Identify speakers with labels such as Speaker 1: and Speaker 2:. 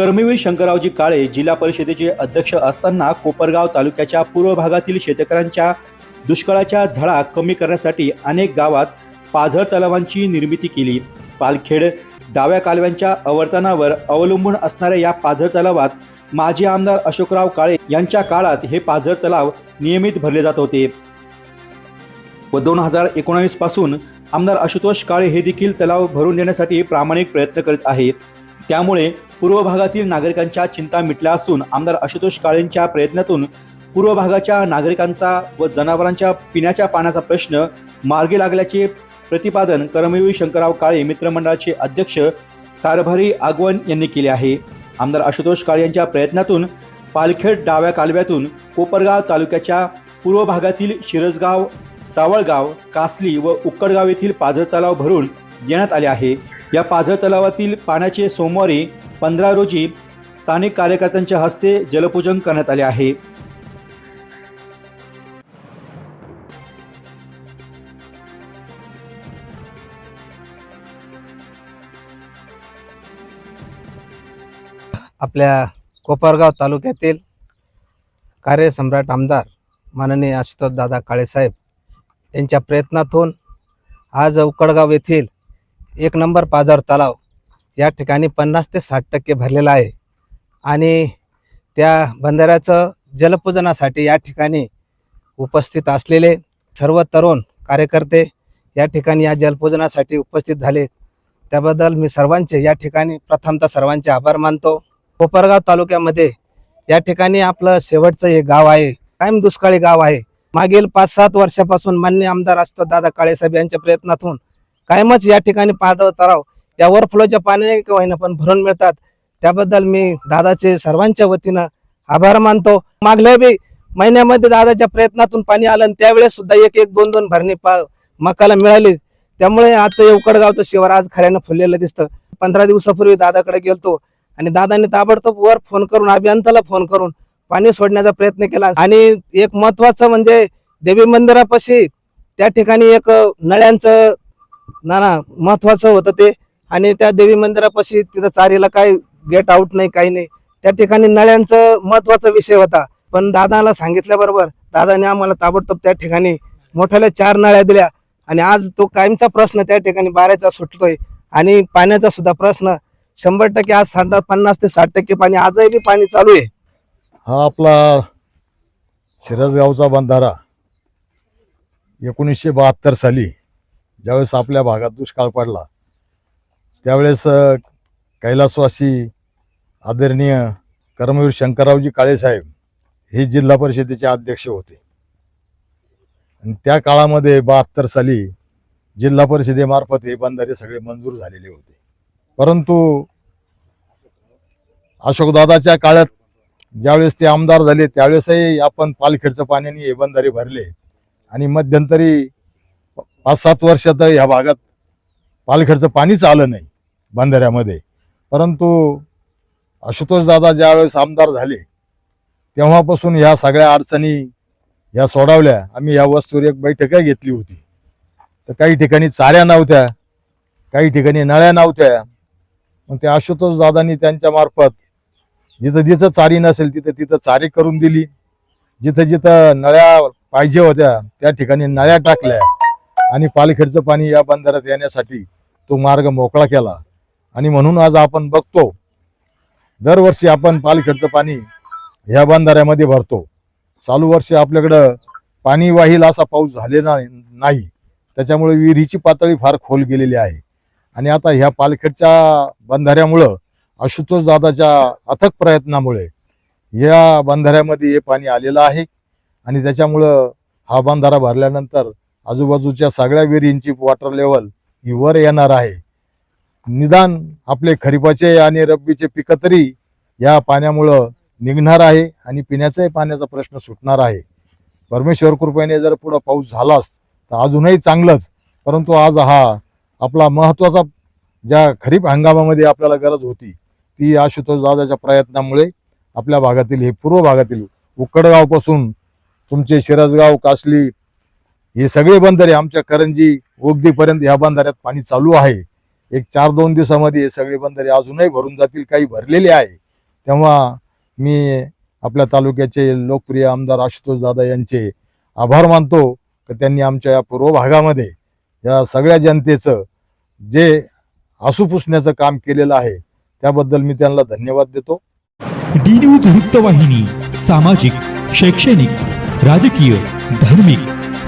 Speaker 1: कर्मवीर शंकररावजी काळे जिल्हा परिषदेचे अध्यक्ष असताना कोपरगाव तालुक्याच्या पूर्व भागातील शेतकऱ्यांच्या दुष्काळाच्या झळा कमी करण्यासाठी अनेक गावात पाझर तलावांची निर्मिती केली. पालखेड डाव्या कालव्यांच्या आवर्तनावर अवलंबून असणाऱ्या या पाझर तलावात माजी आमदार अशोकराव काळे यांच्या काळात हे पाझर तलाव नियमित भरले जात होते. व दोन हजार एकोणावीसपासून आमदार आशुतोष काळे हे देखील तलाव भरून देण्यासाठी प्रामाणिक प्रयत्न करीत आहेत. त्यामुळे पूर्व भागातील नागरिकांच्या चिंता मिटल्या असून आमदार आशुतोष काळेंच्या प्रयत्नातून पूर्व भागाच्या नागरिकांचा व जनावरांच्या पिण्याच्या पाण्याचा प्रश्न मार्गी लागल्याचे प्रतिपादन कर्मवीर शंकरराव काळे मित्रमंडळाचे अध्यक्ष कारभारी आगवण यांनी केले आहे. आमदार आशुतोष काळे यांच्या प्रयत्नातून पालखेड डाव्या कालव्यातून कोपरगाव तालुक्याच्या पूर्व भागातील शिरसगाव सावळगाव कासली व उक्कडगाव येथील पाझर तलाव भरून देण्यात आले आहे. या पाझर तलावातील पाण्याचे सोमवारी पंधरा रोजी स्थानिक कार्यकर्त्यांच्या हस्ते जलपूजन करण्यात आले आहे.
Speaker 2: आपल्या कोपरगाव तालुक्यातील कार्यसम्राट आमदार माननीय आशुतोष दादा काळेसाहेब यांच्या प्रयत्नातून आज उकडगाव येथील एक नंबर पाझर तलाव या ठिकाणी पन्नास ते साठ टक्के भरलेला आहे. आणि त्या बंधाऱ्याचं जलपूजनासाठी या ठिकाणी उपस्थित असलेले सर्व तरुण कार्यकर्ते या ठिकाणी या जलपूजनासाठी उपस्थित झाले. त्याबद्दल मी सर्वांचे या ठिकाणी प्रथमतः सर्वांचे आभार मानतो. कोपरगाव तालुक्यामध्ये या ठिकाणी आपलं शेवटचं हे गाव आहे. कायम दुष्काळी गाव आहे. मागील पाच सात वर्षापासून मान्य आमदार असतो दादा काळेसाहेब यांच्या प्रयत्नातून कायमच या ठिकाणी पांढरं तराव. या ओव्हरफ्लोच्या पाण्याने का होईना पण भरून मिळतात. त्याबद्दल मी दादाचे सर्वांच्या वतीनं आभार मानतो. मागल्या बी महिन्यामध्ये दादाच्या प्रयत्नातून पाणी आलं आणि त्यावेळेस सुद्धा एक एक दोन दोन भरणी पा मकाला मिळाली. त्यामुळे आता हे उकडगावचं शिवार आज खऱ्यानं फुललेलं दिसतं. पंधरा दिवसापूर्वी दादाकडे गेलतो आणि दादांनी ताबडतोब वर फोन करून अभियंताला फोन करून पाणी सोडण्याचा प्रयत्न केला. आणि एक महत्वाचं म्हणजे देवी मंदिरापाशी त्या ठिकाणी एक नळ्यांचं ना ना महत्वाचं होतं ते. आणि त्या देवी मंदिरापाशी तिथं चारीला काय गेट आउट नाही काही नाही. त्या ठिकाणी नळ्यांचं महत्त्वाचा विषय होता. पण दादाला सांगितल्याबरोबर दादाने आम्हाला ताबडतोब त्या ठिकाणी मोठ्याला चार नळ्या दिल्या. आणि आज तो कायमचा प्रश्न त्या ठिकाणी बाराचा सुटतोय. आणि पाण्याचा सुद्धा प्रश्न. शंभर टक्के आज साठ पन्नास ते साठ टक्के पाणी आजही बी पाणी चालू आहे.
Speaker 3: हा आपला शिरसगावचा बंधारा एकोणीसशे बहात्तर साली ज्यावेळेस आपल्या भागात दुष्काळ पडला त्यावेळेस कैलासवासी आदरणीय कर्मवीर शंकररावजी काळेसाहेब हे जिल्हा परिषदेचे अध्यक्ष होते. आणि त्या काळामध्ये बहात्तर साली जिल्हा परिषदेमार्फत हे बंधारे सगळे मंजूर झालेले होते. परंतु अशोकदादाच्या काळात ज्यावेळेस ते आमदार झाले त्यावेळेसही आपण पालखेडचं पाण्याने हे बंधारे भरले आणि मध्यंतरी पाच सात वर्षात ह्या भागात पालखेडचं पाणीच आलं नाही बंधाऱ्यामध्ये. परंतु आशुतोष दादा ज्यावेळेस आमदार झाले तेव्हापासून ह्या सगळ्या अडचणी ह्या सोडवल्या. आम्ही या वस्तूवर एक बैठकही घेतली होती. तर काही ठिकाणी चाऱ्या नव्हत्या काही ठिकाणी नळ्या नव्हत्या. मग त्या आशुतोष दादांनी त्यांच्या मार्फत जिथं जिथं चारी नसेल तिथं तिथं चारी करून दिली. जिथं जिथं नळ्या पाहिजे होत्या त्या ठिकाणी नळ्या टाकल्या. आणि पालखेडचं पाणी या बंधाऱ्यात येण्यासाठी तो मार्ग मोकळा केला. आणि म्हणून आज आपण बघतो दरवर्षी आपण पालखेडचं पाणी ह्या बंधाऱ्यामध्ये भरतो. चालू वर्षी आपल्याकडं पाणी वाहील असा पाऊस झालेला नाही. त्याच्यामुळे विहिरीची पातळी फार खोल गेलेली आहे. आणि आता ह्या पालखेडच्या बंधाऱ्यामुळं आशुतोष दादाच्या अथक प्रयत्नामुळे या बंधाऱ्यामध्ये हे पाणी आलेलं आहे. आणि त्याच्यामुळं हा बंधारा भरल्यानंतर आजूबाजूच्या सगळ्या विहिरींची वॉटर लेवल ही वर येणार आहे. निदान आपले खरीपाचे आणि रब्बीचे पिकं तरी या पाण्यामुळं निघणार आहे आणि पिण्याचाही पाण्याचा प्रश्न सुटणार आहे. परमेश्वर कृपेने जर पुढं पाऊस झालाच तर अजूनही चांगलंच. परंतु आज हा आपला महत्त्वाचा ज्या खरीप हंगामामध्ये आपल्याला गरज होती ती आशुतोष दादाच्या प्रयत्नामुळे आपल्या भागातील हे पूर्व भागातील उक्कडगावपासून तुमचे शिरसगाव कासली हे सगळे बंधारे आमच्या करंजी ओगदीपर्यंत या बंधाऱ्यात पाणी चालू आहे. एक चार दोन दिवसामध्ये हे सगळे बंधारे अजूनही भरून जातील काही भरलेले आहे. तेव्हा मी आपल्या तालुक्याचे लोकप्रिय आमदार आशुतोष दादा यांचे आभार मानतो की त्यांनी आमच्या या पूर्व भागामध्ये या सगळ्या जनतेचं जे आसू पुसण्याचं काम केलेलं आहे त्याबद्दल मी त्यांना धन्यवाद देतो.
Speaker 1: डी न्यूज वृत्तवाहिनी सामाजिक शैक्षणिक राजकीय धार्मिक.